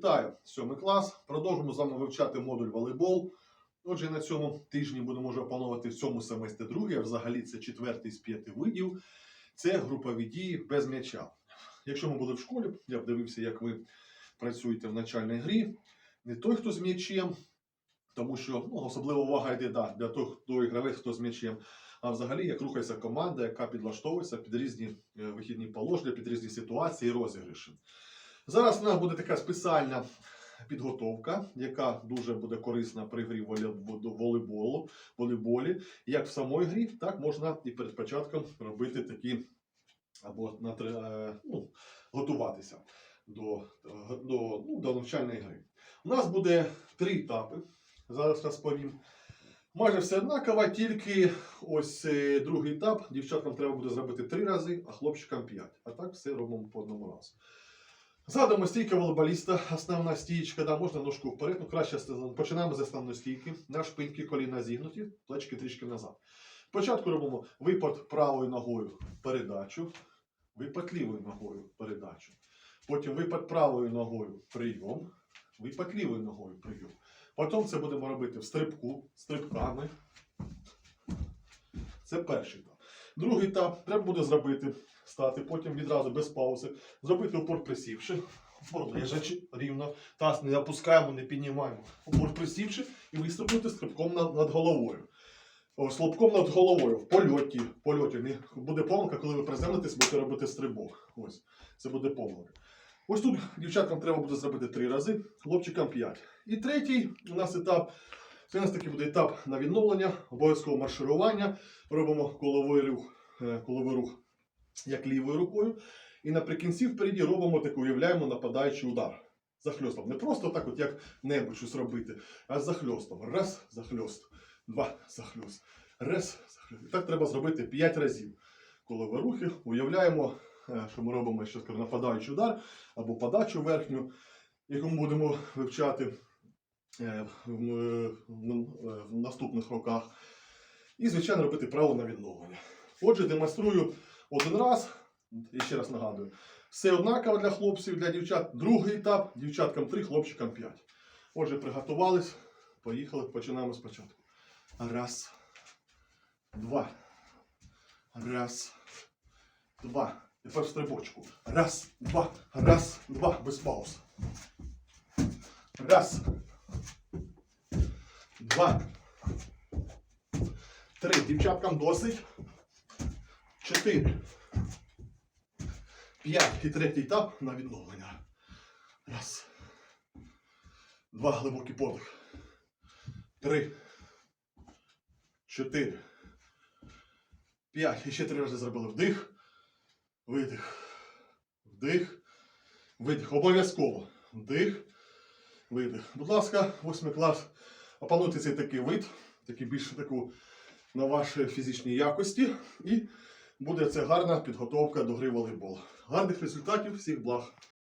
Вітаю, сьомий клас. Продовжуємо з вами вивчати модуль волейбол. Отже, на цьому тижні будемо вже опановувати в цьому семестрі другий, а взагалі це четвертий з п'яти видів. Це групові дії без м'яча. Якщо ми були в школі, я б дивився, як ви працюєте в начальній грі. Не той, хто з м'ячем, тому що ну, особлива увага йде да, для того, хто гравець, хто з м'ячем. А взагалі, як рухається команда, яка підлаштовується під різні е, вихідні положення, під різні ситуації і розіграші. Зараз у нас буде така спеціальна підготовка, яка дуже буде корисна при грі волейболу, волейболі. Як в самої грі, так можна і перед початком робити такі або е, ну, готуватися до, до, ну, до навчальної гри. У нас буде три етапи. Зараз розповім. Майже все однаково, тільки ось е, другий етап. Дівчаткам треба буде зробити три рази, а хлопчикам п'ять. А так все робимо по одному разу. Згадуємо стійка волейболіста, основна стійка, да, можна ножку вперед, ну краще починаємо з основної стійки. На шпиньки, коліна зігнуті, плечки трішки назад. Спочатку робимо випад правою ногою передачу, випад лівою ногою передачу. Потім випад правою ногою прийом, випад лівою ногою прийом. Потім це будемо робити в стрибку, стрибками. Це перший етап. Другий етап треба буде зробити, стати потім відразу без паузи, зробити упор присівши, упор лежачи рівно, таз не опускаємо, не піднімаємо. Упор присівши і вистрибнути стрибком над, головою. О, Слабком над головою, в польоті. в польоті. Буде помилка, коли ви приземлитесь, будете робити стрибок. Ось, це буде помилка. Ось тут дівчаткам треба буде зробити три рази, хлопчикам п'ять. І третій у нас етап. Це у нас такий буде етап на відновлення, обов'язково марширування. Робимо коловий рух, е, коловий рух як лівою рукою. І наприкінці впереді робимо таку, уявляємо нападаючий удар. Захльостом. Не просто так, от як небудь щось робити, а захльостом. Раз, захльост. Два, захльост. Раз, захльост. І так треба зробити 5 разів. Колові рухи. Уявляємо, е, що ми робимо ще нападаючий удар або подачу верхню, яку ми будемо вивчати в, в- в- в наступних роках. І, звичайно, робити право на відновлення. Отже, демонструю один раз, і ще раз нагадую, все однаково для хлопців, для дівчат. Другий етап, дівчаткам 3, хлопчикам 5. Отже, приготувались, поїхали, починаємо спочатку. Раз, два. Раз, два. Тепер стрибочку. Раз, два, раз, два, без пауз. Раз. Два. Три. Дівчаткам досить. Чотири. П'ять. І третій етап на відновлення. Раз. Два. Глибокий подих. Три. Чотири. П'ять. І ще три рази зробили вдих. Видих. Вдих. Видих. Обов'язково. Вдих. Видих. Будь ласка, восьмий клас. Опануйте цей такий вид, такий більше таку на ваші фізичні якості. І буде це гарна підготовка до гри волейбол. Гарних результатів, всіх благ.